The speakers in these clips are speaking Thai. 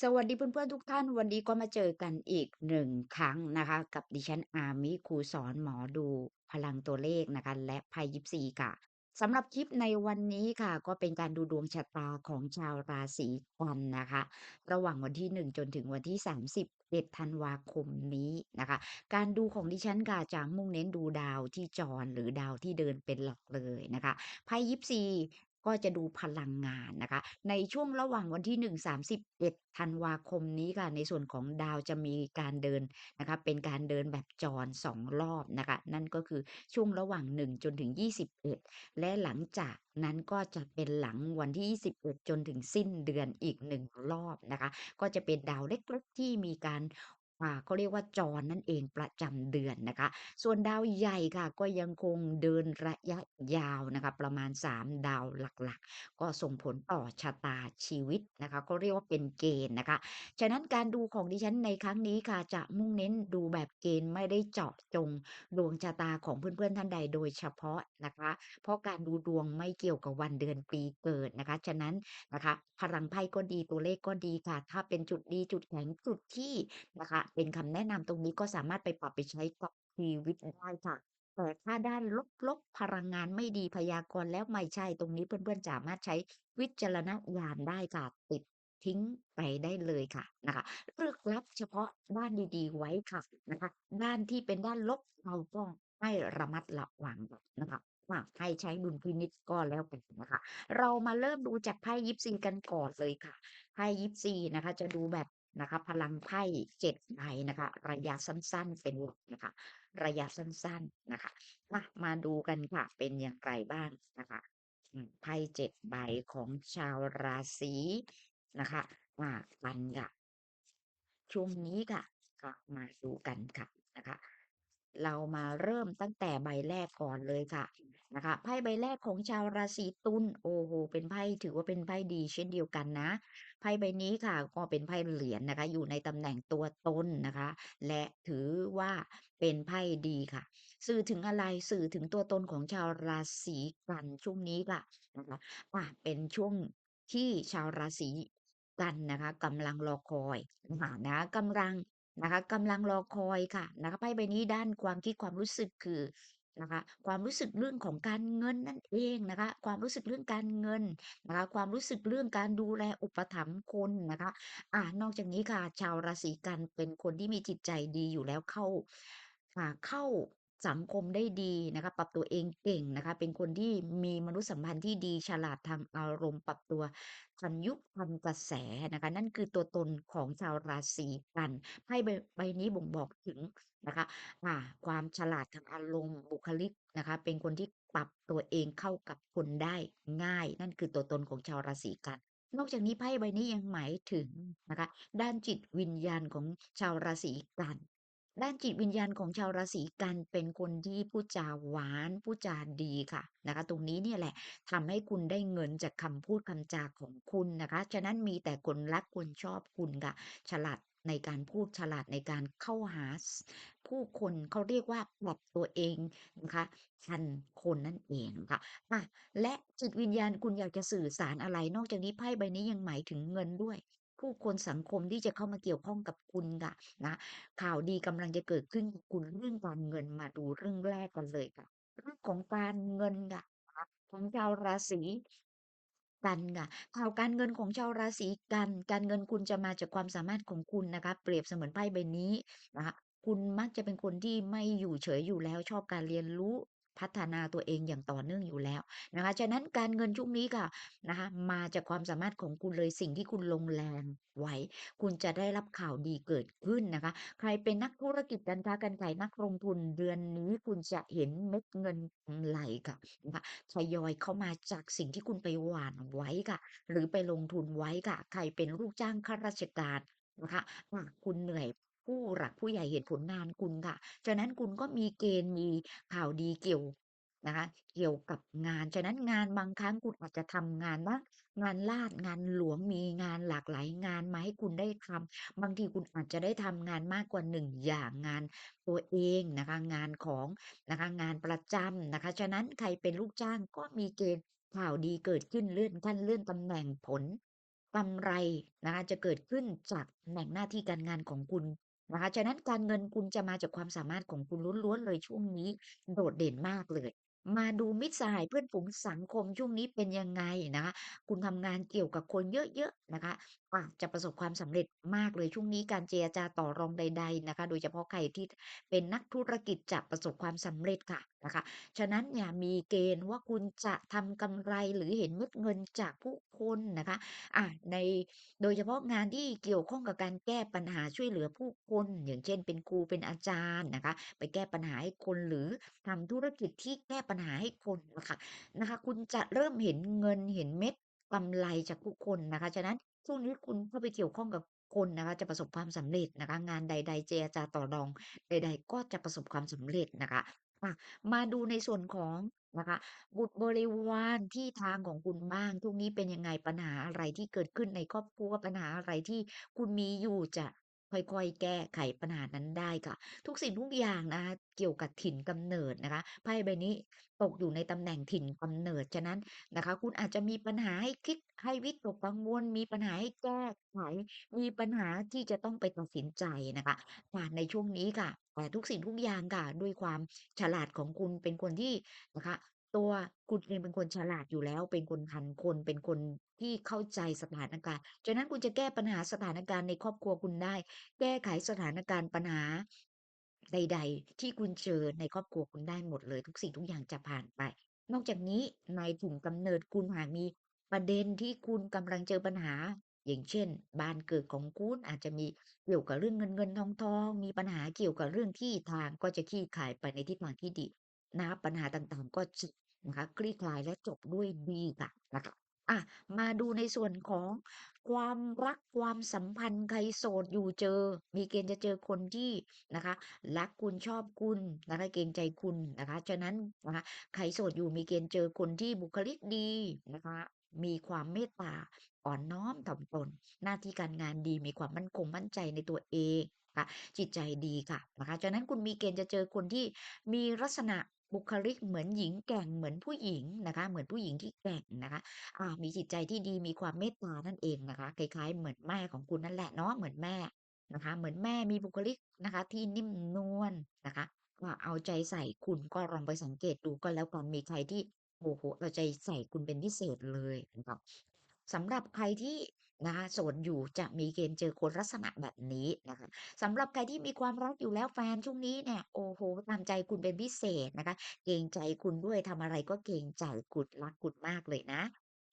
สวัสดีเพื่อนๆทุกท่าน วันนี้ก็มาเจอกันอีกหนึ่งครั้งนะคะ กับดิฉันอามิครูสอนหมอดูพลังตัวเลขนะคะ และไพ่ยิปซีค่ะสำหรับคลิปในวันนี้ค่ะ ก็เป็นการดูดวงชะตาของชาวราศีกันนะคะ ระหว่างวันที่ 1 จนถึงวันที่31ธันวาคมนี้นะคะ การดูของดิฉันค่ะจะมุ่งเน้นดูดาวที่จรหรือดาวที่เดินเป็นหลักเลยนะคะไพ่ยิปซี ก็จะดูพลังงานนะคะ ในช่วงระหว่างวันที่ 1 31ธันวาคมนี้ค่ะ ในส่วนของดาวจะมีการเดินนะคะ เป็นการเดินแบบจร2รอบนะคะ นั่นก็คือช่วงระหว่าง 1 จนถึง 21 และหลังจากนั้นก็จะเป็นหลังวันที่ 21 จนถึงสิ้นเดือนอีก1รอบนะคะ ก็จะเป็นดาวเล็กๆที่มีการ เขาเรียกว่าจรนั่นเองประจำเดือนนะคะ ส่วนดาวใหญ่ค่ะก็ยังคงเดินระยะยาวนะคะประมาณ 3 ดาวหลักๆ ก็ส่งผลต่อชะตาชีวิตนะคะก็เรียกว่าเป็นเกณฑ์นะคะ ฉะนั้นการดูของดิฉันในครั้งนี้ค่ะจะมุ่งเน้นดูแบบเกณฑ์ไม่ได้เจาะจงดวงชะตาของเพื่อนๆท่านใดโดยเฉพาะนะคะ เพราะการดูดวงไม่เกี่ยวกับวันเดือนปีเกิดนะคะ ฉะนั้นนะคะ พลังไพ่ก็ดีตัวเลขก็ดีค่ะ ถ้าเป็นจุดดีจุดแข็งจุดที่นะคะเป็นคำแนะนำตรงนี้ก็สามารถไปปรับไปใช้กับชีวิตได้ค่ะ แต่ถ้าด้านลบๆพลังงานไม่ดีพยากรณ์แล้วไม่ใช่ตรงนี้เพื่อนๆสามารถใช้วิจารณญาณได้ค่ะติดทิ้งไปได้เลยค่ะนะคะเลือกรับเฉพาะด้านดีๆไว้ค่ะนะคะ ด้านที่เป็นด้านลบเราก็ให้ระมัดระวังนะคะว่าให้ใช้ดุลพินิจก็แล้วกันนะคะ เรามาเริ่มดูจากไพ่ยิปซีกันก่อนเลยค่ะไพ่ยิปซีนะคะ จะดูแบบ นะคะพลังไพ่7ใบนะคะ ระยะสั้นๆ เป็นหลักนะคะ ระยะสั้นๆนะคะมามาดูกันค่ะ เป็นอย่างไรบ้างนะคะอืมไพ่7ใบของชาวราศีนะคะมากันค่ะช่วงนี้ค่ะ ก็มาดูกันค่ะนะคะ เรามาเริ่มตั้งแต่ใบแรกก่อนเลยค่ะนะคะไพ่ใบแรกของชาวราศีตุลโอ้โหเป็นไพ่ถือว่าเป็นไพ่ดีเช่นเดียวกันนะ ไพ่ใบนี้ค่ะ ก็เป็นไพ่เหรียญนะคะ อยู่ในตำแหน่งตัวตนนะคะ และถือว่าเป็นไพ่ดีค่ะ สื่อถึงอะไรสื่อถึงตัวตนของชาวราศีกันช่วงนี้ค่ะนะคะอะเป็นช่วงที่ชาวราศีกันนะคะกำลังรอคอยนะคะนะกำลังนะคะกำลังรอคอยค่ะนะคะไพ่ใบนี้ด้านความคิดความรู้สึกคือ นะคะ ความรู้สึกเรื่องของการเงินนั่นเองนะคะ ความรู้สึกเรื่องการเงินนะคะ ความรู้สึกเรื่องการดูแลอุปถัมภ์คนนะคะ อ่า นอกจากนี้ค่ะ ชาวราศีกันเป็นคนที่มีจิตใจดีอยู่แล้ว เข้า อ่า เข้า สังคมได้ดีนะคะปรับตัวเองเก่งนะคะ เป็นคนที่มีมนุษยสัมพันธ์ที่ดีฉลาดทางอารมณ์ ปรับตัวทันยุคทันกระแสนะคะ นั่นคือตัวตนของชาวราศีกันไพ่ใบใบนี้บ่งบอกถึงนะคะอ่าความฉลาดทางอารมณ์บุคลิกนะคะ เป็นคนที่ปรับตัวเองเข้ากับคนได้ง่าย นั่นคือตัวตนของชาวราศีกัน นอกจากนี้ไพ่ใบนี้ยังหมายถึงนะคะ ด้านจิตวิญญาณของชาวราศีกัน ด้านจิตวิญญาณของชาวราศีกันเป็นคนที่พูดจาหวานพูดจาดีค่ะนะคะ ตรงนี้เนี่ยแหละทำให้คุณได้เงินจากคำพูดคำจาของคุณนะคะ ฉะนั้นมีแต่คนรักคนชอบคุณค่ะ ฉลาดในการพูดฉลาดในการเข้าหาผู้คนเขาเรียกว่าปรับตัวเองนะคะทันคนนั่นเองค่ะอะและจิตวิญญาณคุณอยากจะสื่อสารอะไร นอกจากนี้ไพ่ใบนี้ยังหมายถึงเงินด้วย ผู้คนสังคมที่จะเข้ามาเกี่ยวข้องกับคุณค่ะนะข่าวดีกำลังจะเกิดขึ้นกับคุณเรื่องการเงินมาดูเรื่องแรกกันเลยค่ะ เรื่องของการเงินค่ะของชาวราศีกันค่ะข่าวการเงินของชาวราศีกัน การเงินคุณจะมาจากความสามารถของคุณนะคะเปรียบเสมือนไพ่ใบนี้นะคะคุณมักจะเป็นคนที่ไม่อยู่เฉยอยู่แล้วชอบการเรียนรู้ พัฒนาตัวเองอย่างต่อเนื่องอยู่แล้วนะคะฉะนั้นการเงินช่วงนี้ค่ะนะคะมาจากความสามารถของคุณเลยสิ่งที่คุณลงแรงไว้คุณจะได้รับข่าวดีเกิดขึ้นนะคะ ใครเป็นนักธุรกิจการค้าการขายนักลงทุนเดือนนี้คุณจะเห็นเม็ดเงินกำไรค่ะนะคะทยอยเข้ามาจากสิ่งที่คุณไปหว่านไว้ค่ะ หรือไปลงทุนไว้ค่ะ ใครเป็นลูกจ้างข้าราชการนะคะคุณเหนื่อย ผู้หลักผู้ใหญ่เห็นผลงานคุณค่ะ ฉะนั้นคุณก็มีเกณฑ์มีข่าวดีเกี่ยวนะคะเกี่ยวกับงาน ฉะนั้นงานบางครั้งคุณอาจจะทำงานว่างานลาดงานหลวงมีงานหลากหลายงานมาให้คุณได้ทำบางทีคุณอาจจะได้ทำงานมากกว่าหนึ่งอย่างงานตัวเองนะคะงานของนะคะงานประจำนะคะ ฉะนั้นใครเป็นลูกจ้างก็มีเกณฑ์ข่าวดีเกิดขึ้นเลื่อนขั้นเลื่อนตำแหน่งผลกำไรนะคะจะเกิดขึ้นจากตำแหน่งหน้าที่การงานของคุณ นะคะฉะนั้นการเงินคุณจะมาจากความสามารถของคุณล้วนๆเลยช่วงนี้โดดเด่นมากเลย มาดูมิตรสหายเพื่อนฝูงสังคมช่วงนี้เป็นยังไงนะคะ คุณทำงานเกี่ยวกับคนเยอะๆนะคะอาจจะประสบความสำเร็จมากเลยช่วงนี้การเจรจาต่อรองใด ๆนะคะ โดยเฉพาะใครที่เป็นนักธุรกิจจะประสบความสำเร็จค่ะนะคะ ฉะนั้นเนี่ยมีเกณฑ์ว่าคุณจะทำกำไรหรือเห็นเม็ดเงินจากผู้คนนะคะอ่าในโดยเฉพาะงานที่เกี่ยวข้องกับการแก้ปัญหาช่วยเหลือผู้คน อย่างเช่น เป็นครูเป็นอาจารย์นะคะ ไปแก้ปัญหาให้คนหรือทำธุรกิจที่แก้ปัญหาให้คนนะคะนะคะ คุณจะเริ่มเห็นเงินเห็นเม็ดกำไรจากผู้คนนะคะ ฉะนั้นช่วงนี้คุณเข้าไปเกี่ยวข้องกับคนนะคะจะประสบความสำเร็จนะคะ งานใด ๆ เจรจาต่อรอง ใด ๆ ก็จะประสบความสำเร็จนะคะอะมาดูในส่วนของนะคะ บุตรบริวารที่ทางของคุณบ้างช่วงนี้เป็นยังไงปัญหาอะไรที่เกิดขึ้นในครอบครัวปัญหาอะไรที่คุณมีอยู่จะ ค่อยๆ แก้ไขปัญหานั้นได้ค่ะ ทุกสิ่งทุกอย่างนะคะเกี่ยวกับถิ่นกำเนิดนะคะไพ่ใบนี้ตกอยู่ในตำแหน่งถิ่นกำเนิดฉะนั้นนะคะ คุณอาจจะมีปัญหาให้คิดให้วิตกกังวลมีปัญหาให้แก้ไขมีปัญหาที่จะต้องไปตัดสินใจนะคะค่ะในช่วงนี้ค่ะแต่ทุกสิ่งทุกอย่างค่ะด้วยความฉลาดของคุณเป็นคนที่นะคะ ตัวคุณเองเป็นคนฉลาดอยู่แล้ว เป็นคนทันคน เป็นคนที่เข้าใจสถานการณ์ฉะนั้นคุณจะแก้ปัญหาสถานการณ์ในครอบครัวคุณได้ แก้ไขสถานการณ์ปัญหาใด ๆ ที่คุณเจอในครอบครัวคุณได้หมดเลย ทุกสิ่งทุกอย่างจะผ่านไป นอกจากนี้ในถิ่นกำเนิดคุณหากมีประเด็นที่คุณกำลังเจอปัญหา อย่างเช่น บ้านเกิดของคุณอาจจะมีเกี่ยวกับเรื่องเงินเงินทองทองมีปัญหาเกี่ยวกับเรื่องที่ทางก็จะคลี่คลายไปในทิศทางที่ดี นะปัญหาต่างๆ ก็จะนะคะคลี่คลายและจบด้วยดีค่ะนะคะอะมาดูในส่วนของความรักความสัมพันธ์ใครโสดอยู่เจอ มีเกณฑ์จะเจอคนที่นะคะรักคุณชอบคุณนะคะเกรงใจคุณนะคะฉะนั้นนะคะใครโสดอยู่มีเกณฑ์เจอคนที่บุคลิกดีนะคะ มีความเมตตาอ่อนน้อมถ่อมตน หน้าที่การงานดีมีความมั่นคงมั่นใจในตัวเองค่ะจิตใจดีค่ะนะคะฉะนั้นคุณมีเกณฑ์จะเจอคนที่มีลักษณะบุคลิกเหมือนหญิงแก่งเหมือนผู้หญิงนะคะ เหมือนผู้หญิงที่แก่งนะคะอ่ามีจิตใจที่ดีมีความเมตตานั่นเองนะคะคล้ายๆ เหมือนแม่ของคุณนั่นแหละเนาะเหมือนแม่นะคะ เหมือนแม่มีบุคลิกนะคะ ที่นิ่มนวลนะคะเอาใจใส่คุณก็ลองไปสังเกตดูก็แล้วกันมีใครที่ โอ้โหเอาใจใส่คุณเป็นพิเศษเลยนะครับสำหรับใครที่นะคะโสดอยู่จะมีเกณฑ์เจอคนลักษณะแบบนี้นะคะสำหรับใครที่มีความรักอยู่แล้วแฟนช่วงนี้เนี่ยโอ้โหตามใจคุณเป็นพิเศษนะคะ เกรงใจคุณด้วยทำอะไรก็เกรงใจคุณรักคุณมากเลยนะ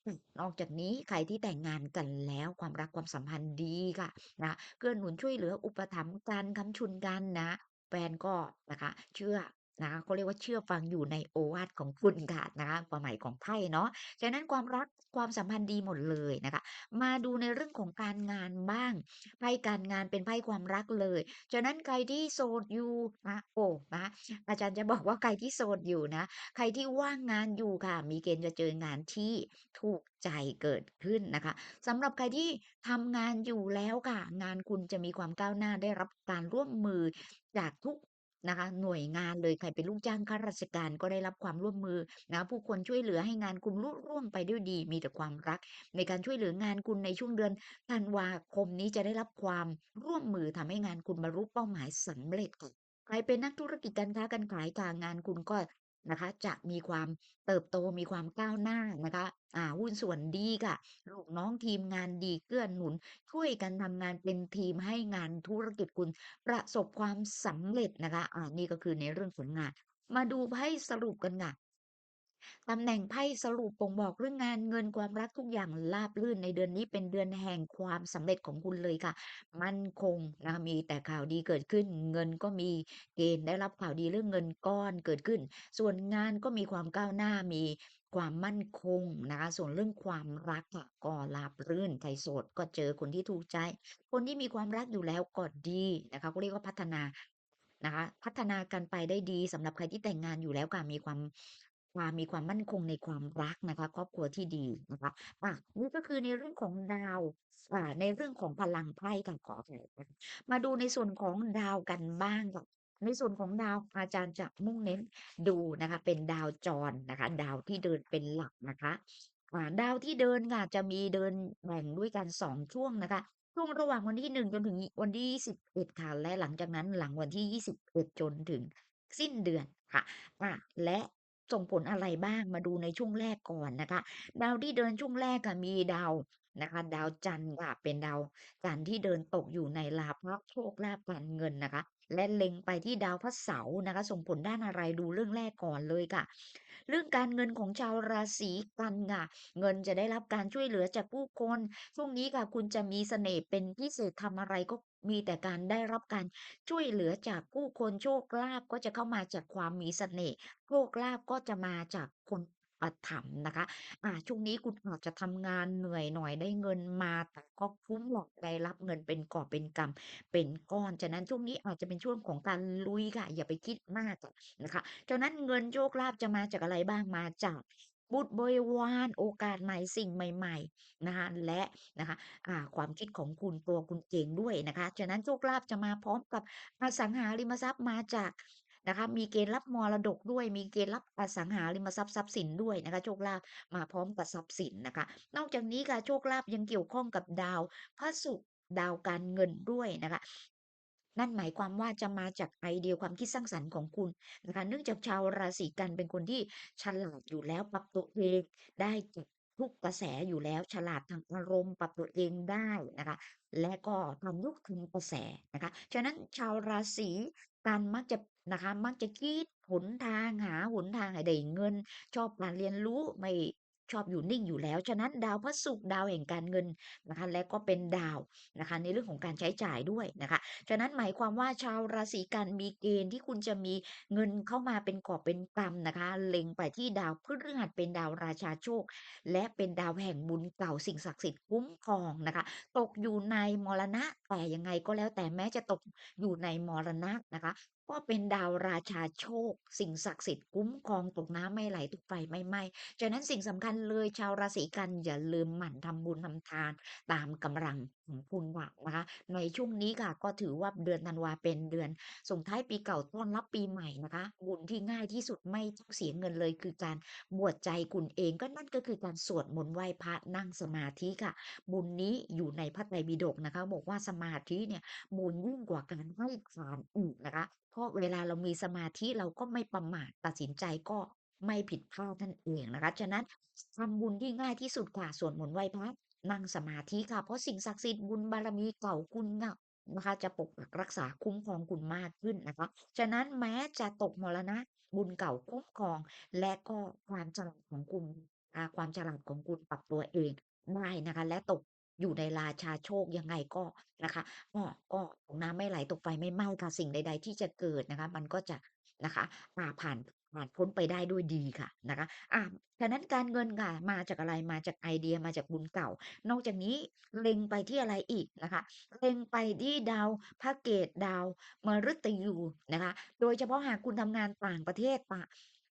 อืมนอกจากนี้ใครที่แต่งงานกันแล้วความรักความสัมพันธ์ดีค่ะนะเกื้อหนุนช่วยเหลืออุปถัมภ์กันค้ำชุนกันนะ แฟนก็นะคะ เชื่อ นะเขาเรียกว่าเชื่อฟังอยู่ในโอวาทของคุณค่ะนะคะความหมายของไพ่เนาะฉะนั้นความรักความสัมพันธ์ดีหมดเลยนะคะ มาดูในเรื่องของการงานบ้างไพ่การงานเป็นไพ่ความรักเลยฉะนั้นใครที่โสดอยู่นะโอ้นะอาจารย์จะบอกว่าใครที่โสดอยู่นะ ใครที่ว่างงานอยู่ค่ะ มีเกณฑ์จะเจองานที่ถูกใจเกิดขึ้นนะคะสำหรับใครที่ทำงานอยู่แล้วค่ะ งานคุณจะมีความก้าวหน้าได้รับการร่วมมือจากทุก นะคะ หน่วยงานเลยใครเป็นลูกจ้างข้าราชการก็ได้รับความร่วมมือนะผู้คนช่วยเหลือให้งานคุณลุร่วงไปด้วยดี มีแต่ความรัก ในการช่วยเหลืองานคุณในช่วงเดือนธันวาคมนี้จะได้รับความร่วมมือทำให้งานคุณบรรลุเป้าหมายสำเร็จค่ะใครเป็นนักธุรกิจการค้าการขายการงานคุณก็ นะคะ จะมีความเติบโตมีความก้าวหน้านะคะอ่าหุ้นส่วนดีค่ะ ลูกน้องทีมงานดีเกื้อหนุน ช่วยกันทำงานเป็นทีมให้งานธุรกิจคุณประสบความสำเร็จนะคะอ่านี่ก็คือในเรื่องผลงาน มาดูไพ่สรุปกันค่ะ ตำแหน่งไพ่สรุปบ่งบอกเรื่องงานเงินความรักทุกอย่างราบรื่นในเดือนนี้เป็นเดือนแห่งความสำเร็จของคุณเลยค่ะ มั่นคงนะคะมีแต่ข่าวดีเกิดขึ้น เงินก็มีเกณฑ์ได้รับข่าวดีเรื่องเงินก้อนเกิดขึ้น ส่วนงานก็มีความก้าวหน้ามีความมั่นคงนะคะส่วนเรื่องความรักก็ราบรื่นใครโสดก็เจอคนที่ถูกใจ คนที่มีความรักอยู่แล้วก็ดีนะคะเขาเรียกว่าพัฒนานะคะพัฒนากันไปได้ดีสำหรับใครที่แต่งงานอยู่แล้วค่ะมีความ ความมีความมั่นคงในความรักนะคะ ครอบครัวที่ดีนะคะอะนี่ก็คือในเรื่องของดาวอ่าในเรื่องของพลังไพ่ค่ะขออภันะคะมาดูในส่วนของดาวกันบ้างค่ะในส่วนของดาวอาจารย์จะมุ่งเน้นดูนะคะ เป็นดาวจรนะคะ ดาวที่เดินเป็นหลักนะคะอ่าดาวที่เดินค่ะจะมีเดินแบ่งด้วยกัน2ช่วงนะคะช่วงระหว่างวันที่1จนถึงวันที่21ค่ะและหลังจากนั้นหลังวันที่21จนถึงสิ้นเดือนค่ะอาและ ส่งผลอะไรบ้างมาดูในช่วงแรกก่อนนะคะ ดาวที่เดินช่วงแรกค่ะมีดาวนะคะ ดาวจันทร์ค่ะเป็นดาวจันทร์ที่เดินตกอยู่ในลาภโชคลาภการเงินนะคะ และเล็งไปที่ดาวพฤหัสเสาร์นะคะ ส่งผลด้านอะไรดูเรื่องแรกก่อนเลยค่ะ เรื่องการเงินของชาวราศีกันค่ะ เงินจะได้รับการช่วยเหลือจากผู้คนช่วงนี้ค่ะคุณจะมีเสน่ห์เป็นพิเศษทำอะไรก็มีแต่การได้รับการช่วยเหลือจากผู้คนโชคลาภก็จะเข้ามาจากความมีเสน่ห์โชคลาภก็จะมาจากคน ปัฏฐัมภ์นะคะ อ่า ช่วงนี้คุณอาจจะทำงานเหนื่อยหน่อยได้เงินมา แต่ก็คุ้มหรอกได้รับเงินเป็นกอบเป็นกำ เป็นก้อน ฉะนั้นช่วงนี้อาจจะเป็นช่วงของการลุยค่ะ อย่าไปคิดมากอะนะคะ ฉะนั้นเงินโชคลาภจะมาจากอะไรบ้าง มาจากบุตรบริวาร โอกาสใหม่ สิ่งใหม่ ๆ นะคะ และนะคะ อ่า ความคิดของคุณ ตัวคุณเองด้วยนะคะ ฉะนั้นโชคลาภจะมาพร้อมกับอสังหาริมทรัพย์ มาจาก นะคะมีเกณฑ์รับมรดกด้วย มีเกณฑ์รับอสังหาริมทรัพย์ทรัพย์สินด้วยนะคะโชคลาภมาพร้อมกับทรัพย์สินนะคะ นอกจากนี้ค่ะโชคลาภยังเกี่ยวข้องกับดาวพระศุกร์ดาวการเงินด้วยนะคะนั่นหมายความว่าจะมาจากไอเดียความคิดสร้างสรรค์ของคุณนะคะเนื่องจากชาวราศีกันเป็นคนที่ฉลาดอยู่แล้วปรับตัวเองได้จากทุกกระแสอยู่แล้วฉลาดทางอารมณ์ปรับตัวเองได้นะคะ และก็ทันยุคทันกระแสนะคะ ฉะนั้นชาวราศีกันมักจะ นะคะ มักจะคิดหนทางหาหนทางให้ได้เงิน ชอบการเรียนรู้ไม่ชอบอยู่นิ่งอยู่แล้ว ฉะนั้นดาวพฤหัสดาวแห่งการเงินนะคะ และก็เป็นดาวนะคะ ในเรื่องของการใช้จ่ายด้วยนะคะ ฉะนั้นหมายความว่าชาวราศีกันมีเกณฑ์ที่คุณจะมีเงินเข้ามาเป็นกอบเป็นกำนะคะ เล็งไปที่ดาวพฤหัสเป็นดาวราชาโชค และเป็นดาวแห่งบุญเก่าสิ่งศักดิ์สิทธิ์คุ้มครองนะคะ ตกอยู่ในมรณะแต่ยังไงก็แล้วแต่แม้จะตกอยู่ในมรณะนะคะ ก็เป็นดาวราชาโชค สิ่งศักดิ์สิทธิ์คุ้มครองตกน้ำไม่ไหลตกไฟไม่ไหม้ฉะนั้นสิ่งสำคัญเลยชาวราศีกันอย่าลืมหมั่นทำบุญทำทานตามกำลัง ของคุณค่ะนะคะ ในช่วงนี้ค่ะ ก็ถือว่าเดือนธันวาเป็นเดือนส่งท้ายปีเก่าต้อนรับปีใหม่นะคะ บุญที่ง่ายที่สุดไม่ต้องเสียเงินเลย คือการบวชใจคุณเองก็นั่นก็คือการสวดมนต์ไหว้พระนั่งสมาธิค่ะ บุญนี้อยู่ในพระไตรปิฎกนะคะ บอกว่าสมาธิเนี่ยบุญยิ่งกว่าการให้ทานอีกนะคะ เพราะเวลาเรามีสมาธิเราก็ไม่ประมาทตัดสินใจก็ไม่ผิดพลาดนั่นเองนะคะ ฉะนั้นทำบุญที่ง่ายที่สุดค่ะสวดมนต์ไหว้พระ นั่งสมาธิค่ะ เพราะสิ่งศักดิ์สิทธิ์บุญบารมีเก่าคุณน่ะนะคะจะปกปักรักษาคุ้มครองคุณมากขึ้นนะคะ ฉะนั้นแม้จะตกมรณะบุญเก่าคุ้มครอง และก็ความฉลาดของคุณอาความฉลาดของคุณปรับตัวเองได้นะคะ และตกอยู่ในราชาโชคยังไงก็นะคะก็ก็ตกน้ำไม่ไหลตกไฟไม่ไหม้ค่ะสิ่งใด ๆ ที่จะเกิดนะคะ มันก็จะนะคะอาผ่าน ผ่านพ้นไปได้ด้วยดีค่ะนะคะอาฉะนั้นการเงินค่ะมาจากอะไรมาจากไอเดียมาจากบุญเก่า นอกจากนี้เล็งไปที่อะไรอีกนะคะ เล็งไปที่ดาวพระเกตดาวมฤตยูนะคะ โดยเฉพาะหากคุณทำงานต่างประเทศปะ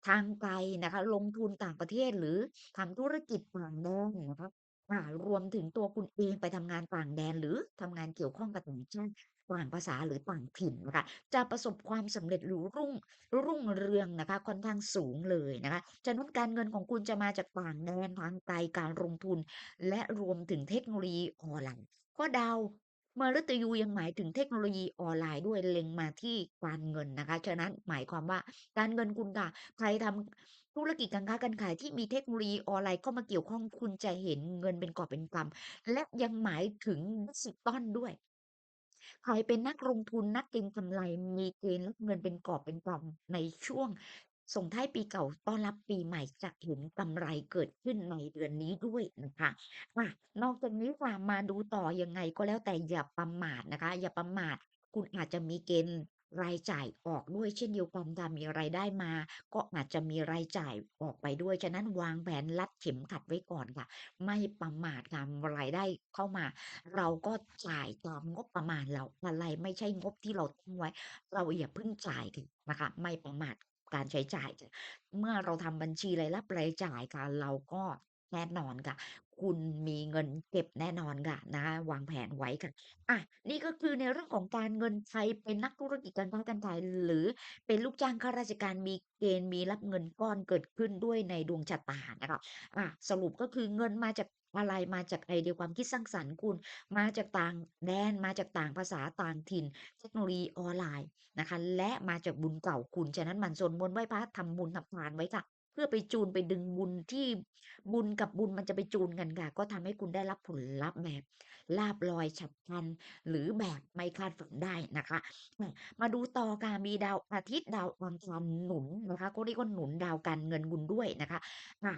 ทางไกลนะคะ ลงทุนต่างประเทศหรือทำธุรกิจต่างแดนนะคะอ่ารวมถึงตัวคุณเองไปทำงานต่างแดนหรือทำงานเกี่ยวข้องกับต่างชาติ ต่างภาษาหรือต่างถิ่นนะคะจะประสบความสำเร็จหรือรุ่งรุ่งเรืองนะคะค่อนข้างสูงเลยนะคะฉะนั้นการเงินของคุณจะมาจากต่างแดนทางไกลการลงทุน และรวมถึงเทคโนโลยีออนไลน์เพราะดาวมฤตยูยังหมายถึงเทคโนโลยีออนไลน์ด้วยเล็งมาที่การเงินนะคะ ฉะนั้นหมายความว่าการเงินคุณค่ะ ใครทำธุรกิจการค้าการขายที่มีเทคโนโลยีออนไลน์เข้ามาเกี่ยวข้องคุณจะเห็นเงินเป็นกอบเป็นกำและยังหมายถึงดิจิตอลด้วย ใครเป็นนักลงทุนนักเก็งกำไร มีเกณฑ์รับเงินเป็นกอบเป็นกำในช่วงส่งท้ายปีเก่าต้อนรับปีใหม่จะเห็นกำไรเกิดขึ้นในเดือนนี้ด้วยนะคะอะนอกจากนี้ค่ะมาดูต่อยังไงก็แล้วแต่อย่าประมาทนะคะ อย่าประมาท คุณอาจจะมีเกณฑ์ รายจ่ายออกด้วยเช่นเดียวกันถ้ามีรายได้มา ก็อาจจะมีรายจ่ายออกไปด้วย ฉะนั้นวางแผนรัดเข็มขัดไว้ก่อนค่ะ ไม่ประมาทค่ะรายได้เข้ามา เราก็จ่ายตามงบประมาณเราอะไรไม่ใช่งบที่เราตั้งไว้ เราอย่าเพิ่งจ่ายค่ะนะคะ ไม่ประมาทการใช้จ่าย เมื่อเราทำบัญชีรายรับรายจ่ายค่ะเราก็ แน่นอนค่ะ คุณมีเงินเก็บแน่นอนค่ะนะคะ วางแผนไว้ค่ะ อะ นี่ก็คือในเรื่องของการเงินใครเป็นนักธุรกิจการค้าการขาย หรือเป็นลูกจ้างข้าราชการ มีเกณฑ์มีรับเงินก้อนเกิดขึ้นด้วยในดวงชะตานะคะ อะสรุปก็คือเงินมาจากอะไร มาจากไอเดียความคิดสร้างสรรค์คุณ มาจากต่างแดน มาจากต่างภาษา ต่างถิ่น เทคโนโลยีออนไลน์นะคะ และมาจากบุญเก่าคุณ ฉะนั้นหมั่นสวดมนต์ไหว้พระทำบุญทำทานไว้ค่ะ เพื่อไปจูนไปดึงบุญที่บุญกับบุญมันจะไปจูนกันค่ะ ก็ทำให้คุณได้รับผลลัพธ์แบบลาบลอยฉับพลันหรือแบบไม่คาดฝันได้นะคะ มาดูต่อการมีดาวอาทิตย์ดาวอังคารหนุนนะคะ ก็เรียกว่าหนุนดาวการเงินบุญด้วยนะคะอะ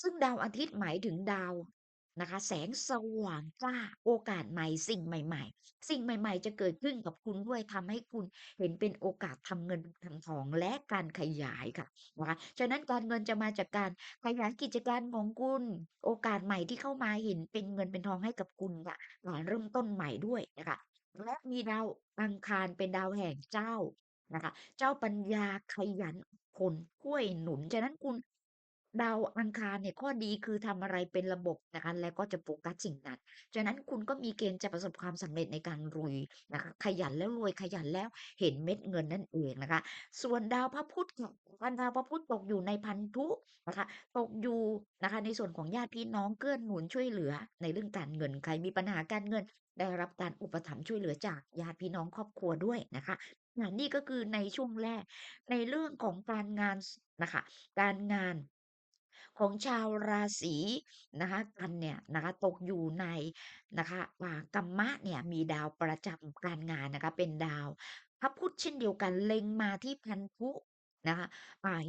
ซึ่งดาวอาทิตย์หมายถึงดาว นะคะ แสงสว่างกล้าโอกาสใหม่สิ่งใหม่ ๆ สิ่งใหม่ ๆ จะเกิดขึ้นกับคุณด้วยทำให้คุณเห็นเป็นโอกาสทำเงินทำทองและการขยายค่ะนะคะฉะนั้นการเงินจะมาจากการขยายกิจการของคุณ โอกาสใหม่ที่เข้ามาเห็นเป็นเงินเป็นทองให้กับคุณค่ะการเริ่มต้นใหม่ด้วยนะคะและมีดาวอังคารเป็นดาวแห่งเจ้านะคะ เจ้าปัญญาขยันอดทนช่วยหนุน ฉะนั้นคุณ ดาวอังคารเนี่ยข้อดีคือทำอะไรเป็นระบบนะคะแล้วก็จะโฟกัสสิ่งนั้นฉะนั้นคุณก็มีเกณฑ์จะประสบความสำเร็จในการลุยนะคะขยันแล้วรวยขยันแล้วเห็นเม็ดเงินนั่นเองนะคะ ส่วนดาวพระพุธค่ะดาวพระพุธตกอยู่ในพันธุนะคะตกอยู่นะคะในส่วนของญาติพี่น้องเกื้อหนุนช่วยเหลือ ในเรื่องการเงินใครมีปัญหาการเงิน ได้รับการอุปถัมภ์ช่วยเหลือจากญาติพี่น้องครอบครัวด้วยนะคะนี่ก็คือในช่วงแรกในเรื่องของการงานนะคะ การงาน ของชาวราศีนะคะกันเนี่ยนะคะตกอยู่ในนะคะอ่ากัมมะเนี่ยมีดาวประจำการงานนะคะเป็นดาวพระพุธเช่นเดียวกันเล็งมาที่พันธุนะคะ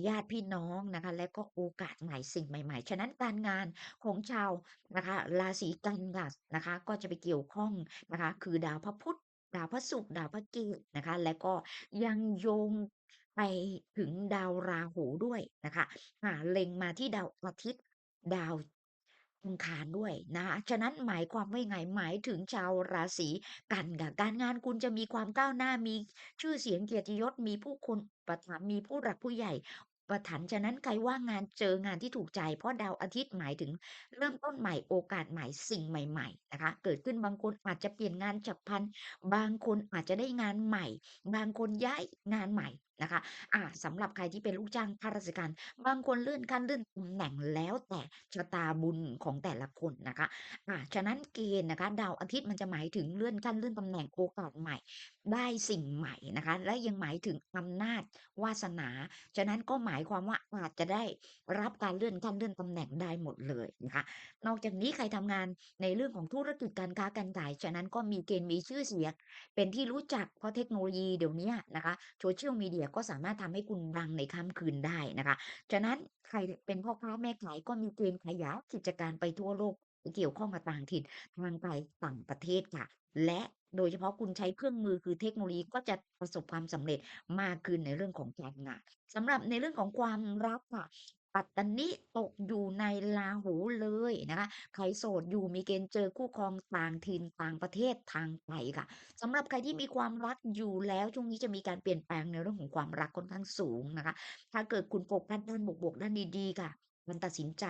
ญาติพี่น้องนะคะ และก็โอกาสใหม่สิ่งใหม่ๆ ฉะนั้นการงานของชาวนะคะราศีกันค่ะนะคะ ก็จะไปเกี่ยวข้องนะคะ คือดาวพระพุธดาวพระศุกร์ดาวพระเกตนะคะ และก็ยังโยง ไปถึงดาวราหูด้วยนะคะอ่าเล็งมาที่ดาวอาทิตย์ ดาวอังคารด้วยนะคะฉะนั้นหมายความว่ายังไงหมายถึงชาวราศีกันค่ะการงานคุณจะมีความก้าวหน้ามีชื่อเสียงเกียรติยศมีผู้คนอุปถัมมีผู้หลักผู้ใหญ่อุปถัมภ์ฉะนั้นใครว่างงานเจองานที่ถูกใจ เพราะดาวอาทิตย์หมายถึงเริ่มต้นใหม่โอกาสใหม่สิ่งใหม่ๆนะคะเกิดขึ้นบางคนอาจจะเปลี่ยนงานฉับพันบางคนอาจจะได้งานใหม่ บางคนย้ายงานใหม่ นะคะอ่าสำหรับใครที่เป็นลูกจ้างข้าราชการ บางคนเลื่อนขั้นเลื่อนตำแหน่งแล้วแต่ชะตาบุญของแต่ละคนนะคะอ่าฉะนั้นเกณฑ์นะคะดาวอาทิตย์มันจะหมายถึงเลื่อนขั้นเลื่อนตำแหน่งโอกาสใหม่ ได้สิ่งใหม่นะคะ และยังหมายถึงอำนาจวาสนา ฉะนั้นก็หมายความว่าอาจจะได้รับการเลื่อนขั้นเลื่อนตำแหน่งได้หมดเลยนะคะ นอกจากนี้ใครทำงานในเรื่องของธุรกิจการค้าการขายฉะนั้นก็มีเกณฑ์มีชื่อเสียงเป็นที่รู้จักเพราะเทคโนโลยีเดี๋ยวนี้นะคะ Social ก็สามารถทำให้คุณดังในค่ำคืนได้นะคะ ฉะนั้นใครเป็นพ่อค้าแม่ขายก็มีเกณฑ์ขยายกิจการไปทั่วโลกเกี่ยวข้องกับต่างถิ่นทางไกลต่างประเทศค่ะ และโดยเฉพาะคุณใช้เครื่องมือคือเทคโนโลยีก็จะประสบความสำเร็จมากขึ้นในเรื่องของการงานสำหรับในเรื่องของความรักค่ะ ปัตตนิตกอยู่ในราหูเลยนะคะใครโสดอยู่มีเกณฑ์เจอคู่ครองต่างถิ่นต่างประเทศทางไกลค่ะสำหรับใครที่มีความรักอยู่แล้วช่วงนี้จะมีการเปลี่ยนแปลงในเรื่องของความรักค่อนข้างสูงนะคะ ถ้าเกิดคุณโฟกัสด้านบวกๆด้านดีๆค่ะ มันตัดสินใจ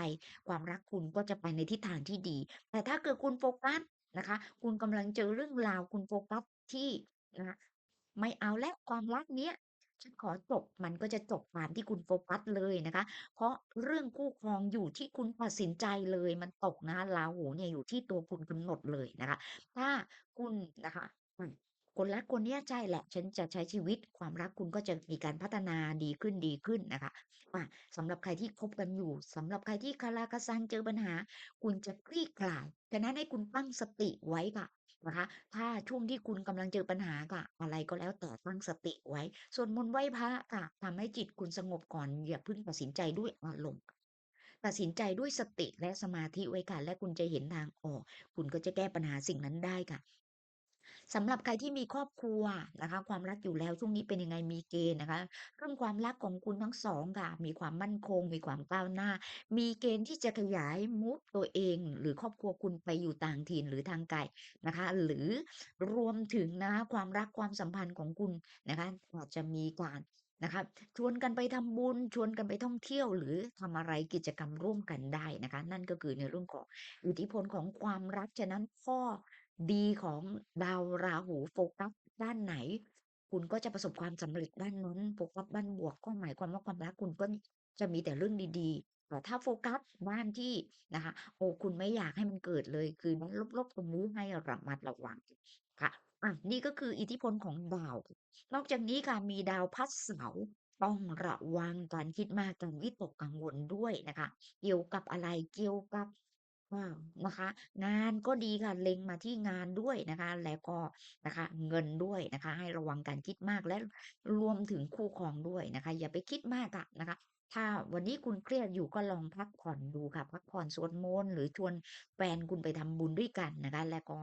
ความรักคุณก็จะไปในทิศทางที่ดี แต่ถ้าเกิดคุณโฟกัสนะคะ คุณกำลังเจอเรื่องราวคุณโฟกัสที่นะคะไม่เอาแล้วความรักเนี้ย ฉันขอจบ มันก็จะจบตามที่คุณโฟกัสเลยนะคะ เพราะเรื่องคู่ครองอยู่ที่คุณตัดสินใจเลย มันตกนะคะ ราหูเนี่ยอยู่ที่ตัวคุณกำหนดเลยนะคะ ถ้าคุณนะคะ อืม คนรักคนเนี้ยใช่แหละ ฉันจะใช้ชีวิต ความรักคุณก็จะมีการพัฒนาดีขึ้น ๆ นะคะ อา สำหรับใครที่คบกันอยู่ สำหรับใครที่คาราคาซัง เจอปัญหา คุณจะคลี่คลาย ฉะนั้นให้คุณตั้งสติไว้ค่ะ นะคะ ถ้าช่วงที่คุณกำลังเจอปัญหาค่ะ อะไรก็แล้วแต่ตั้งสติไว้ ส่วนมนต์ไหว้พระค่ะทำให้จิตคุณสงบก่อน อย่าเพิ่งตัดสินใจด้วยอารมณ์ตัดสินใจด้วยสติและสมาธิไว้ค่ะ และคุณจะเห็นทางออก คุณก็จะแก้ปัญหาสิ่งนั้นได้ค่ะ สำหรับใครที่มีครอบครัวนะคะ ความรักอยู่แล้วช่วงนี้เป็นยังไงมีเกณฑ์นะคะเรื่องความรักของคุณทั้ง2ค่ะมีความมั่นคง มีความก้าวหน้า มีเกณฑ์ที่จะขยายมูฟตัวเอง หรือครอบครัวคุณไปอยู่ต่างถิ่นหรือทางไกลนะคะ หรือรวมถึงนะคะความรักความสัมพันธ์ของคุณนะคะอาจจะมีการนะคะชวนกันไปทำบุญชวนกันไปท่องเที่ยว หรือทำอะไรกิจกรรมร่วมกันได้นะคะ นั่นก็คือในเรื่องของอิทธิพลของความรักฉะนั้นข้อ ดีของดาวราหูโฟกัสด้านไหน คุณก็จะประสบความสำเร็จด้านนั้นโฟกัสด้านบวกก็หมายความว่าความรักคุณก็จะมีแต่เรื่องดีๆ แต่ถ้าโฟกัสด้านที่นะคะ โอ้คุณไม่อยากให้มันเกิดเลยคือด้านลบๆตรงนี้ให้ระมัดระวังค่ะอะนี่ก็คืออิทธิพลของดาว นอกจากนี้ค่ะมีดาวพัดเสาร์ต้องระวังการคิดมากการวิตกกังวลด้วยนะคะ เกี่ยวกับอะไรเกี่ยวกับ อ่านะคะ งานก็ดีค่ะเล็งมาที่งานด้วยนะคะ แล้วก็นะคะ เงินด้วยนะคะ ให้ระวังการคิดมากและรวมถึงคู่ครองด้วยนะคะ อย่าไปคิดมากอะนะคะ ถ้าวันนี้คุณเครียดอยู่ก็ลองพักผ่อนดูค่ะ พักผ่อนสวดมนต์หรือชวนแฟนคุณไปทำบุญด้วยกันนะคะ แล้วก็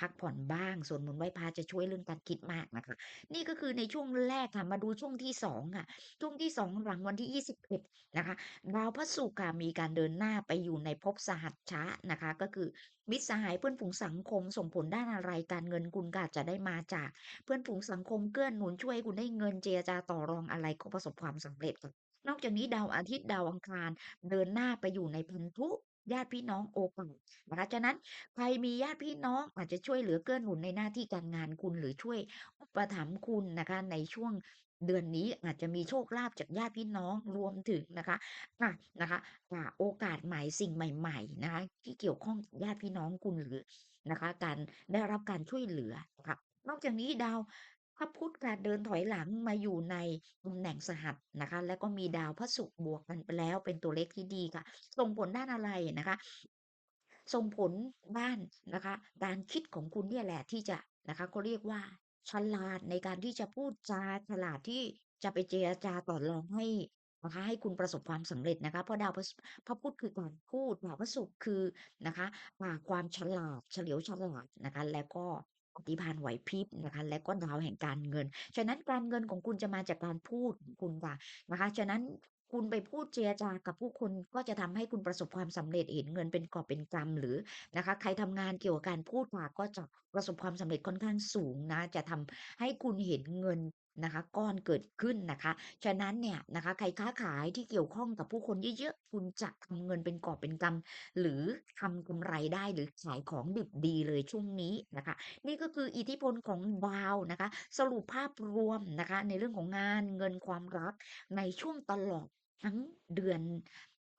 พักผ่อนบ้างสวดมนต์ไหว้พระจะช่วยเรื่องการคิดมากนะคะ นี่ก็คือในช่วงแรกค่ะมาดูช่วงที่2ค่ะ ช่วงที่2หลังวันที่21นะคะดาวพฤหัสค่ะมีการเดินหน้าไปอยู่ในภพสหัชชะนะคะ ก็คือมิตรสหายเพื่อนฝูงสังคมส่งผลด้านอะไรการเงินคุณก็จะได้มาจาก เพื่อนฝูงสังคมเกื้อหนุนช่วยคุณได้เงินเจรจาต่อรองอะไรก็ประสบความสำเร็จค่ะ นอกจากนี้ดาวอาทิตย์ดาวอังคารเดินหน้าไปอยู่ในพันธุญาติพี่น้องโอกาสนะคะฉะนั้นใครมีญาติพี่น้องอาจจะช่วยเหลือเกื้อหนุนในหน้าที่การงานคุณหรือช่วยอุปถัมภ์คุณนะคะในช่วงเดือนนี้อาจจะมีโชคลาภจากญาติพี่น้องรวมถึงนะคะอะนะคะอ่าโอกาสใหม่สิ่งใหม่ๆนะคะที่เกี่ยวข้องกับญาติพี่น้องคุณหรือนะคะ การได้รับการช่วยเหลือนะคะนอกจากนี้ดาว พระพุธค่ะเดินถอยหลังมาอยู่ในตำแหน่งสหัสนะคะ แล้วก็มีดาวพระศุกร์บวกกันไปแล้วเป็นตัวเลขที่ดีค่ะ ส่งผลด้านอะไรนะคะส่งผลด้านนะคะ การคิดของคุณเนี่ยแหละที่จะนะคะเขาเรียกว่าฉลาดในการที่จะพูดจาฉลาดที่จะไปเจรจาต่อรองให้นะคะให้คุณประสบความสำเร็จนะคะ เพราะดาวพฤษพระพุธคือการพูดดาวพฤหัสคือนะคะความฉลาดเฉลียวฉลาดนะคะ แล้วก็ ปฏิภาณไหวพริบนะคะ และก็ดาวแห่งการเงิน ฉะนั้นการเงินของคุณจะมาจากการพูดของคุณค่ะนะคะ ฉะนั้นคุณไปพูดเจรจากับผู้คนก็จะทำให้คุณประสบความสำเร็จเห็นเงินเป็นกอบเป็นกำหรือนะคะ ใครทำงานเกี่ยวกับการพูดค่ะก็จะประสบความสำเร็จค่อนข้างสูงนะ จะทำให้คุณเห็นเงิน นะคะก้อนเกิดขึ้นนะคะ ฉะนั้นเนี่ยนะคะใครค้าขายที่เกี่ยวข้องกับผู้คนเยอะๆคุณจะทำเงินเป็นกอบเป็นกำหรือทำกำไรได้หรือขายของดิบดีเลยช่วงนี้นะคะ นี่ก็คืออิทธิพลของดาวนะคะ สรุปภาพรวมนะคะ ในเรื่องของงานเงินความรักในช่วงตลอดทั้งเดือน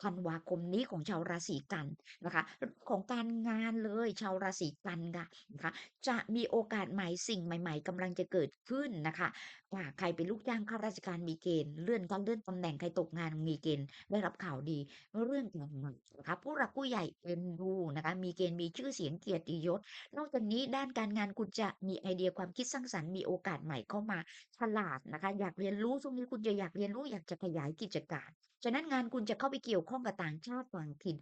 ธันวาคมนี้ของชาวราศีกันนะคะ ของการงานเลยชาวราศีกันค่ะนะคะ จะมีโอกาสใหม่สิ่งใหม่ ๆกำลังจะเกิดขึ้นนะคะว่าใครเป็นลูกจ้างข้าราชการมีเกณฑ์เลื่อนขั้นเลื่อนตำแหน่งใครตกงานมีเกณฑ์ได้รับข่าวดีเรื่องการเงินนะคะผู้หลักผู้ใหญ่เอ็นดูนะคะมีเกณฑ์มีชื่อเสียงเกียรติยศ นอกจากนี้ด้านการงานคุณจะมีไอเดียความคิดสร้างสรรค์มีโอกาสใหม่เข้ามาฉลาดนะคะ อยากเรียนรู้ช่วงนี้คุณจะอยากเรียนรู้อยากจะขยายกิจการ ฉะนั้นงานคุณจะเข้าไปเกี่ยวข้องกับต่างชาติต่างถิ่น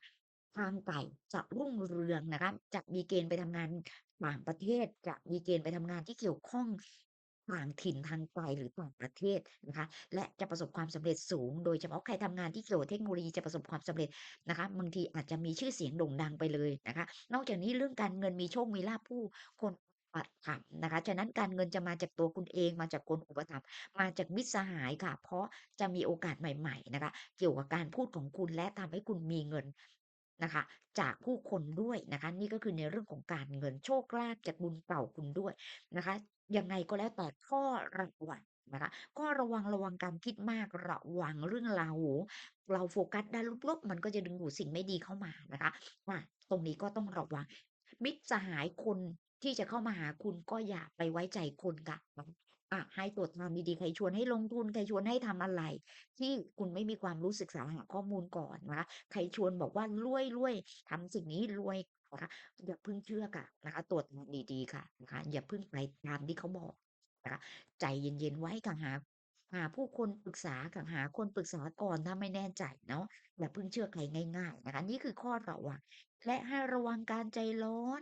ทางไก่จะรุ่งเรืองนะคะจะมีเกณฑ์ไปทำงานต่างประเทศ จะมีเกณฑ์ไปทำงานที่เกี่ยวข้องต่างถิ่นทางไกลหรือต่างประเทศนะคะ และจะประสบความสำเร็จสูง โดยเฉพาะใครทำงานที่เกี่ยวเทคโนโลยีจะประสบความสำเร็จนะคะบางทีอาจจะมีชื่อเสียงโด่งดังไปเลยนะคะ นอกจากนี้เรื่องการเงินมีโชคมีลาภผู้คน ปถัมภ์นะคะ ฉะนั้นการเงินจะมาจากตัวคุณเองมาจากคนอุปถัมภ์มาจากมิตรสหายค่ะ เพราะจะมีโอกาสใหม่ๆนะคะ เกี่ยวกับการพูดของคุณและทำให้คุณมีเงินนะคะ จากผู้คนด้วยนะคะ นี่ก็คือในเรื่องของการเงินโชคลาภจากบุญเก่าคุณด้วยนะคะยังไงก็แล้วแต่ข้อระวังนะคะข้อระวังระวังการคิดมากระวังเรื่องราหูเราโฟกัสด้านลบๆมันก็จะดึงดูดสิ่งไม่ดีเข้ามานะคะอาตรงนี้ก็ต้องระวังมิตรสหายคน ที่จะเข้ามาหาคุณก็อย่าไปไว้ใจคนค่ะอาให้ตรวจสอบดีๆใครชวนให้ลงทุนใครชวนให้ทำอะไร ที่คุณไม่มีความรู้ศึกษาหาข้อมูลก่อนนะคะใครชวนบอกว่ารวยรวยทำสิ่งนี้รวยนะคะอย่าเพิ่งเชื่อค่ะนะคะตรวจสอบดีๆค่ะนะคะอย่าเพิ่งไปตามที่เขาบอกนะคะใจเย็นๆไว้ค่ะหาหาผู้คนปรึกษาค่ะหาคนปรึกษาก่อนถ้าไม่แน่ใจเนาะอย่าเพิ่งเชื่อใครง่าย ๆ นะคะนี่คือข้อระวังและให้ระวังการใจร้อน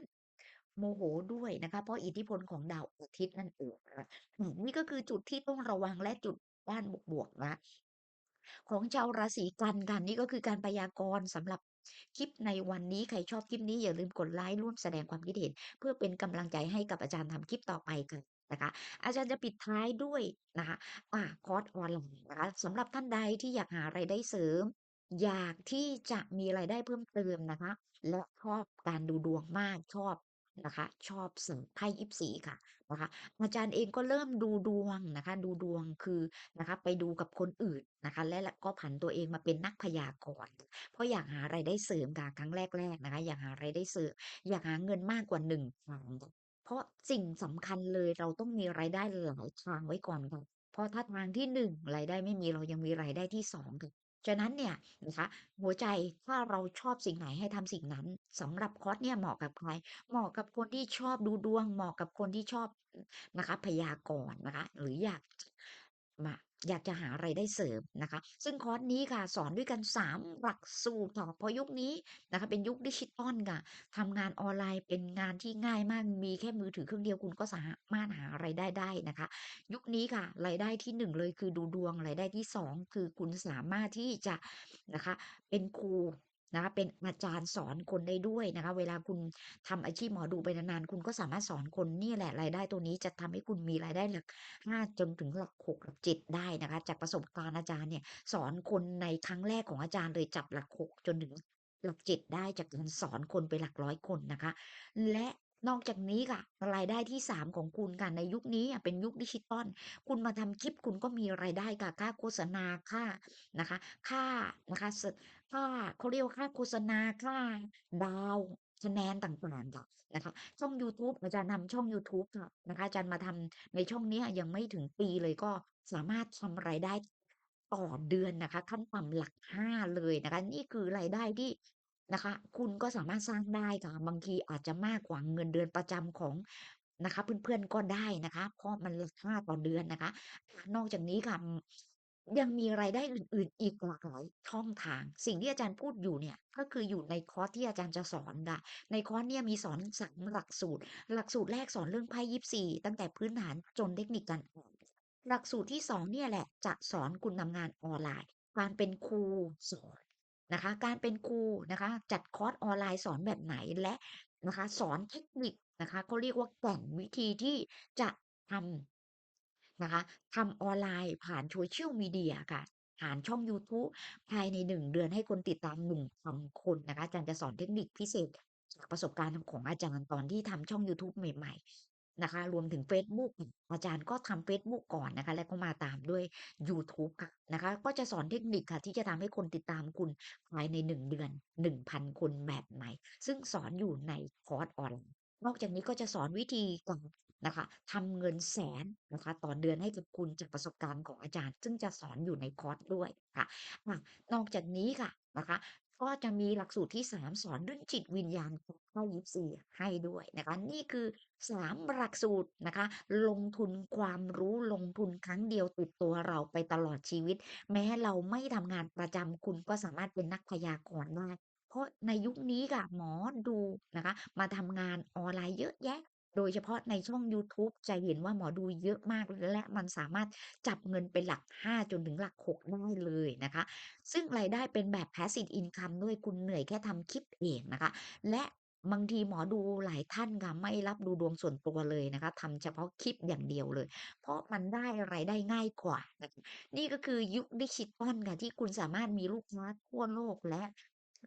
โมโหด้วยนะคะ เพราะอิทธิพลของดาวอาทิตย์นั่นเองนะคะอืมนี่ก็คือจุดที่ต้องระวังและจุดด้านบวกๆนะ ของชาวราศีกันค่ะนี่ก็คือการพยากรณ์สำหรับคลิปในวันนี้ ใครชอบคลิปนี้อย่าลืมกดไลค์ร่วมแสดงความคิดเห็น เพื่อเป็นกำลังใจให้กับอาจารย์ทำคลิปต่อไปกันนะคะ อาจารย์จะปิดท้ายด้วยนะคะอ่าคอร์สออนไลน์นะคะสำหรับท่านใดที่อยากหารายได้เสริม อยากที่จะมีรายได้เพิ่มเติมนะคะ และชอบการดูดวงมากชอบ นะคะ ชอบเสริมไพ่ยิปซีค่ะนะคะ อาจารย์เองก็เริ่มดูดวงนะคะ ดูดวงคือนะคะไปดูกับคนอื่นนะคะ และก็ผันตัวเองมาเป็นนักพยากรณ์เพราะอยากหารายได้เสริมค่ะครั้งแรกๆนะคะ อยากหารายได้เสริม อยากหาเงินมากกว่า1ทางค่ะเพราะสิ่งสำคัญเลยเราต้องมีรายได้หลายทางไว้ก่อนค่ะเพราะถ้าทางที่1รายได้ไม่มีเรายังมีรายได้ที่2ค่ะ ฉะนั้นเนี่ยนะคะหัวใจถ้าเราชอบสิ่งไหนให้ทำสิ่งนั้นสำหรับคอร์สเนี่ยเหมาะกับใคร เหมาะกับคนที่ชอบดูดวง เหมาะกับคนที่ชอบนะคะพยากรณ์นะคะ หรืออยากมา อยากจะหารายได้เสริมนะคะ ซึ่งคอร์สนี้ค่ะสอนด้วยกัน 3 หลักสูตรค่ะเพราะยุคนี้นะคะเป็นยุคดิจิตอลค่ะทำงานออนไลน์เป็นงานที่ง่ายมากมีแค่มือถือเครื่องเดียวคุณก็สามารถหารายได้ได้นะคะ ยุคนี้ค่ะรายได้ที่ 1 เลยคือดูดวงรายได้ที่ 2 คือคุณสามารถที่จะนะคะเป็นครู นะคะเป็นอาจารย์สอนคนได้ด้วยนะคะ เวลาคุณทำอาชีพหมอดูไปนานๆ คุณก็สามารถสอนคนนี่แหละรายได้ตัวนี้จะทำให้คุณมีรายได้หลักห้าจนถึงหลักหกหลักเจ็ดได้นะคะ จากประสบการณ์อาจารย์เนี่ยสอนคนในครั้งแรกของอาจารย์เลยจับหลักหกจนถึงหลักเจ็ดได้จากการสอนคนไปหลักร้อยคนนะคะ และ นอกจากนี้ค่ะ รายได้ที่ 3 ของคุณค่ะในยุคนี้เป็นยุคดิจิทัลคุณมาทำคลิปคุณก็มีรายได้ค่ะค่าโฆษณาค่านะคะ ค่านะคะค่าเขาเรียกค่าโฆษณาค่าดาวคะแนนต่างๆค่ะนะคะช่องยูทูบอาจารย์นำช่องยูทูบค่ะนะคะอาจารย์มาทำในช่องนี้ยยังไม่ถึงปีเลยก็สามารถทำรายได้ต่อเดือนนะคะ ขั้นต่ำหลัก5เลยนะคะ นี่คือรายได้ที่ นะคะ คุณก็สามารถสร้างได้ค่ะ บางทีอาจจะมากกว่าเงินเดือนประจำของนะคะ เพื่อน ๆ ก็ได้นะคะ เพราะมันหลัก5ต่อเดือนนะคะ นอกจากนี้ค่ะ ยังมีรายได้อื่น ๆ อีกหลากหลายช่องทาง สิ่งที่อาจารย์พูดอยู่เนี่ย ก็คืออยู่ในคอร์สที่อาจารย์จะสอนค่ะ ในคอร์สเนี่ยมีสอน 3 หลักสูตร หลักสูตรแรกสอนเรื่องไพ่ยิปซี ตั้งแต่พื้นฐานจนเทคนิคการอ่านหลักสูตรที่ 2 เนี่ยแหละ จะสอนคุณทำงานออนไลน์ การเป็นครูสอน นะคะ การเป็นครูนะคะ จัดคอร์สออนไลน์สอนแบบไหนและนะคะ สอนเทคนิคนะคะเขาเรียกว่าแก่นวิธีที่จะทำนะคะทำออนไลน์ผ่าน Social Media ค่ะผ่านช่องยูทูบภายใน1เดือนให้คนติดตาม1,000คนนะคะอาจารย์จะสอนเทคนิคพิเศษจากประสบการณ์ของอาจารย์ตอนที่ทำช่องยูทูบใหม่ๆ นะคะ รวมถึงเฟซบุ๊กอาจารย์ก็ทำเฟซบุ๊กก่อนนะคะ แล้วก็มาตามด้วยยูทูบค่ะนะคะ ก็จะสอนเทคนิคค่ะ ที่จะทำให้คนติดตามคุณภายใน 1 เดือน 1,000 คนแบบใหม่ซึ่งสอนอยู่ในคอร์สออนไลน์นอกจากนี้ก็จะสอนวิธีการนะคะทำเงินแสนนะคะต่อเดือนให้กับคุณจากประสบการณ์ของอาจารย์ ซึ่งจะสอนอยู่ในคอร์สด้วยค่ะ นอกจากนี้ค่ะนะคะ ก็จะมีหลักสูตรที่3สอนเรื่องจิตวิญญาณของไพ่ยิปซีให้ด้วยนะคะ นี่คือ3หลักสูตรนะคะ ลงทุนความรู้ลงทุนครั้งเดียวติดตัวเราไปตลอดชีวิต แม้เราไม่ทำงานประจำคุณก็สามารถเป็นนักพยากรณ์ได้เพราะในยุคนี้ค่ะหมอดูนะคะ มาทำงานออนไลน์เยอะแยะ โดยเฉพาะในช่องยูทูบจะเห็นว่าหมอดูเยอะมากและมันสามารถจับเงินเป็นหลัก 5 จนถึงหลัก 6 ได้เลยนะคะ ซึ่งรายได้เป็นแบบ passive income ด้วยคุณเหนื่อยแค่ทำคลิปเองนะคะ และบางทีหมอดูหลายท่านค่ะไม่รับดูดวงส่วนตัวเลยนะคะทำเฉพาะคลิปอย่างเดียวเลย เพราะมันได้รายได้ง่ายกว่านะคะนี่ก็คือยุคดิจิทัลค่ะที่คุณสามารถมีลูกค้าทั่วโลกและ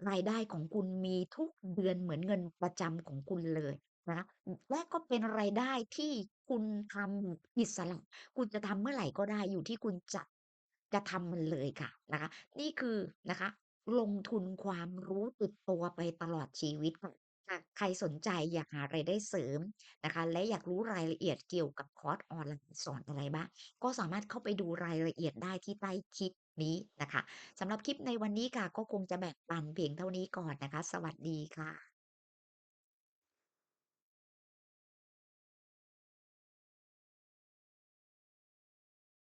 รายได้ของคุณมีทุกเดือนเหมือนเงินประจำของคุณเลย นะและก็เป็นรายได้ที่คุณทำอิสระ คุณจะทำเมื่อไหร่ก็ได้อยู่ที่คุณจะจะทำมันเลยค่ะนะคะ นี่คือนะคะ ลงทุนความรู้ติดตัวไปตลอดชีวิตค่ะใครสนใจอยากหารายได้เสริมนะคะ และอยากรู้รายละเอียดเกี่ยวกับคอร์สออนไลน์สอนอะไรบ้างก็สามารถเข้าไปดูรายละเอียดได้ที่ใต้คลิปนี้นะคะสำหรับคลิปในวันนี้ค่ะก็คงจะแบ่งปันเพียงเท่านี้ก่อนนะคะ สวัสดีค่ะ